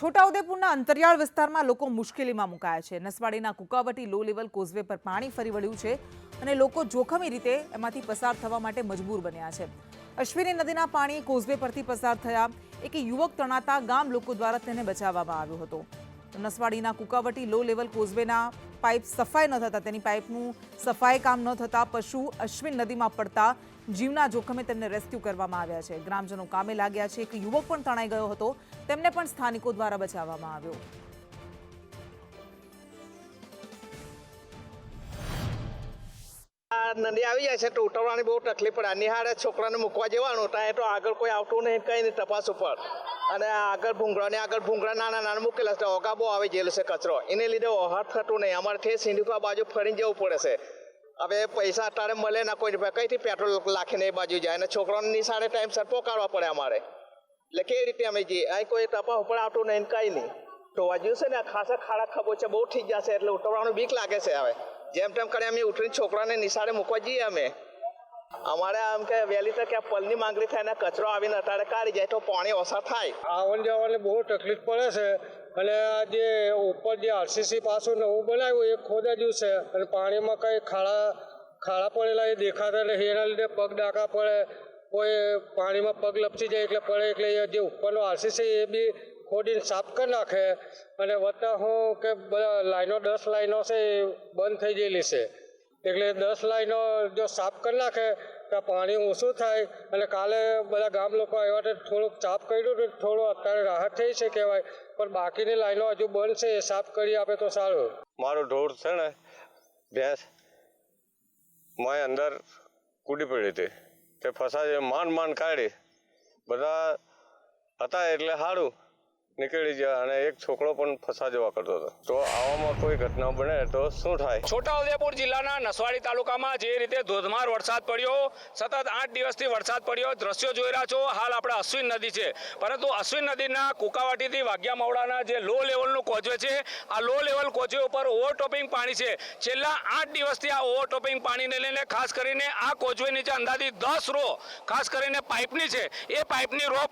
છોટાઉદેપુરના અંતરિયાળ વિસ્તારમાં લોકો મુશ્કેલીમાં મુકાયા છે. નસવાડીના કુકાવટી લો લેવલ કોઝવે પર પાણી ફરી વળ્યું છે અને લોકો જોખમી રીતે એમાંથી પસાર થવા માટે મજબૂર બન્યા છે. અશ્વિની નદીના પાણી કોઝવે પરથી પસાર થયા. એક યુવક તણાતા ગામ લોકો દ્વારા તેને બચાવવામાં આવ્યો હતો. નસવાડીના કુકાવટી લો લેવલ કોઝવેના પાઇપ સફાઈ ન થતા, તેની પાઇપનું સફાઈ કામ ન થતા પશુ અશ્વિન નદીમાં પડતા જીવના જોખમે તેમને રેસ્ક્યુ કરવામાં આવ્યા છે. ગ્રામજનો કામે લાગ્યા છે. એક યુવક પણ તણાઈ ગયો હતો. તેમને પણ સ્થાનિકો દ્વારા બચાવવામાં આવ્યો. નદી આવી જાય છે, તો ઉતરવાની બહુ તકલીફ પડે. નિહાળે છોકરાને મૂકવા જવાનું ત્યાં તો આગળ કોઈ આવતું નહીં, કંઈ નહીં તપાસ ઉપર. અને આગળ ભૂંગળા ને આગળ ભૂંગળા નાના નાના મૂકેલા છે ઓગા બહુ આવી ગયેલો છે કચરો. એને લીધે ઓહાર થતું નહીં. અમારે થી સિંધુકા બાજુ ફરીને જવું પડે છે. હવે પૈસા અત્યારે મળે ના કોઈ કઈથી પેટ્રોલ લાખીને એ બાજુ જાય? અને છોકરાઓને નિશાળે ટાઈમસર પહોંચાડવા પડે અમારે. એટલે કેવી રીતે અમે જઈએ? અહીં કોઈ તપાસ ઉપર આવતું નહીં કંઈ નહીં. તો હજુ છે ને ખાસા ખાડા છે, બહુ થઈ જશે એટલે ઉતરવાનું બીક લાગે છે હવે. જેમ તેમ કરી અમે ઉઠીને છોકરાને નિશાળે મૂકવા જઈએ અમે. અમારે આમ કે વહેલી તકે આ પલની માંગણી થાય ને કચરો આવીને અત્યારે કાઢી જાય તો પાણી ઓછા થાય. આવન જવાની બહુ તકલીફ પડે છે. અને આ જે ઉપર જે આરસીસી પાછું નવું બનાવ્યું, એ ખોદાયું છે. અને પાણીમાં કંઈ ખાડા ખાડા પડેલા એ દેખાતા નથી એના લીધે પગ ડાકા પડે. કોઈ પાણીમાં પગ લપસી જાય એટલે પડે એટલે જે ઉપરનો આરસીસી એ બી ખોડીને સાફ કરી નાખે અને વત્તા હું કે બધા લાઈનો, દસ લાઈનો છે એ બંધ થઈ ગયેલી છે. એટલે દસ લાઈનો જો સાફ કરી નાખે, તો પાણી ઓછું થાય અને કાલે બધા ગામ લોકો આવ્યા તો થોડુંક સાફ કર્યું તો થોડું અત્યારે રાહત થઈ છે કહેવાય, પણ બાકીની લાઈનો હજુ બંધ છે, એ સાફ કરી આપે તો સારું. મારું ઢોર છે ને, ભેંસ માય અંદર કૂદી પડી હતી તે ફસાઈ માંડ માંડ કાઢી, બધા હતા એટલે સારું નીકળી ગયા અને એક છોકરો પણ ફસા જવા કરતો હતો. તો આવામાં કોઈ ઘટના બને તો શું થાય? છોટાઉદેપુર જિલ્લાના નસવાડી તાલુકામાં જે રીતે ધોધમાર વરસાદ પડ્યો, સતત આઠ દિવસથી વરસાદ પડ્યો, દ્રશ્યો જોઈ રહ્યા છો, હાલ આપણે અશ્વિન નદી છે. પરંતુ અશ્વિન નદીના કુકાવાટીથી વાગ્યા મવડાના જે લો લેવલનું કોચવે છે, આ લો લેવલ કોચવે ઉપર ઓવરટોપિંગ પાણી છે. છેલ્લા આઠ દિવસથી આ ઓવરટોપિંગ પાણીને લઈને ખાસ કરીને આ કોચવે નીચે અંદાજિત દસ રો ખાસ કરીને પાઇપની છે. એ પાઇપની રો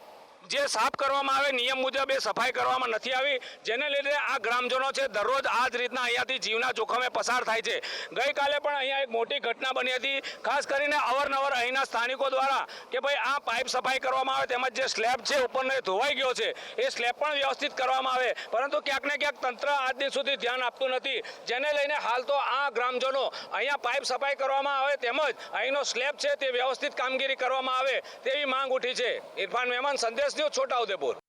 જે સાફ કરવામાં આવે, નિયમ મુજબ એ સફાઈ કરવામાં નથી આવી. જેને લીધે આ ગ્રામજનો છે, દરરોજ આ જ રીતના અહીંયાથી જીવના જોખમે પસાર થાય છે. ગઈકાલે પણ અહીંયા એક મોટી ઘટના બની હતી. ખાસ કરીને અવારનવાર અહીંના સ્થાનિકો દ્વારા કે ભાઈ આ પાઇપ સફાઈ કરવામાં આવે તેમજ જે સ્લેબ છે, ઉપરનો એ ધોવાઈ ગયો છે, એ સ્લેબ પણ વ્યવસ્થિત કરવામાં આવે. પરંતુ ક્યાંક ને ક્યાંક તંત્ર આજ દિન સુધી ધ્યાન આપતું નથી. જેને લઈને હાલ તો આ ગ્રામજનો અહીંયા પાઇપ સફાઈ કરવામાં આવે તેમજ અહીંનો સ્લેબ છે તે વ્યવસ્થિત કામગીરી કરવામાં આવે તેવી માંગ ઉઠી છે. ઇરફાન મહેમાન સંદેશ ન્યૂઝ છોટાઉદેપુર.